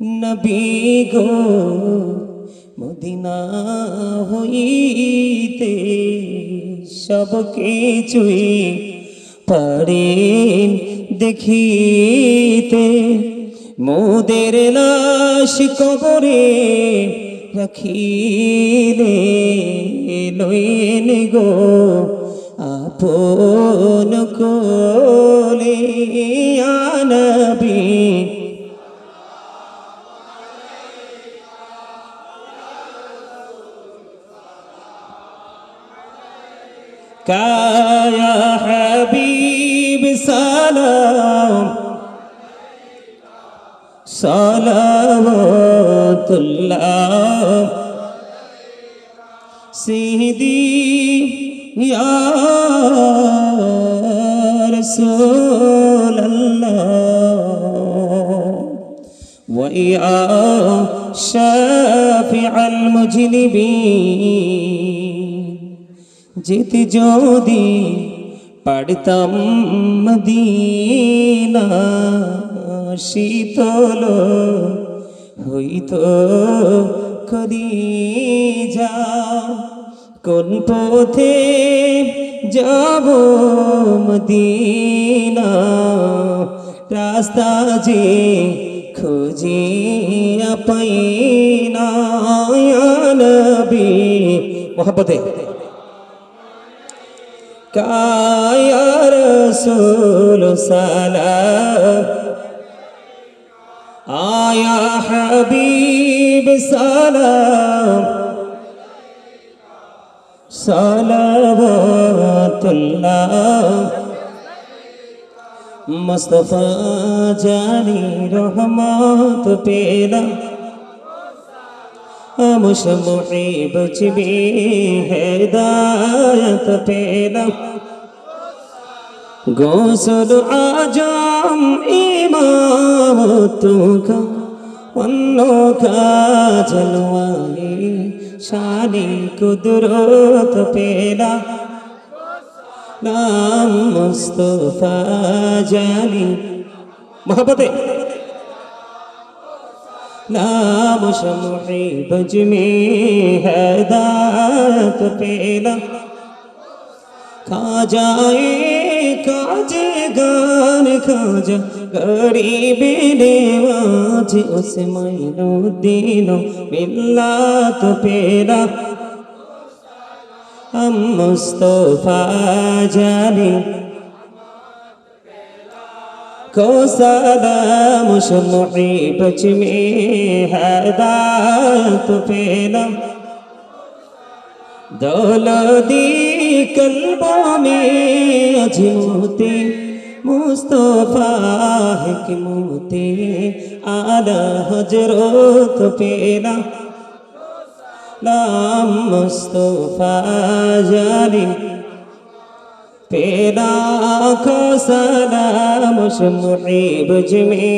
নবী গো, মদিনা হইতে সব কিছুই পারেন দেখিতে। মোদের লাশ কবরে রাখিলে লইন গো, আপন কোলে আনবী। يا حبيب سلام. صلوات الله. سيدي يا رسول الله. ويا شافع المجنبين. যেতে যদি পারতাম মদিনা, শীতল হইত করি যা কোন পথে যাব মদিনা? রাস্তা যে খুঁজি পাই না নবী মোহাম্মতে কায়া রসুল সালাম। আয়া হাবিব সালাম। সালাবাতুল্লাহ মুস্তফা জানি রহমত পেলাম। আমস মুহিব চিবি হেদায়ত পেলাম। গোসল আজম ইমামতু কা অন্য কা শানি কুদরত পেলা। নাম মুস্তফা জানি। মহব্বতে নাম শমে বজমে হেদাত পেলা। খা गान खाजा गरीबी नेवाज उस मैनो दीनो मिल्लात पेला हम मुस्तफा जानी को सलाम शमुई बच में हदायत पेला दौलदी कल्बों में अजमोते মুস্তফা হেকমতে আলা হজরত পেলা। নাম মুস্তফা জানি। পেলা খো সালাম মুহিব জমি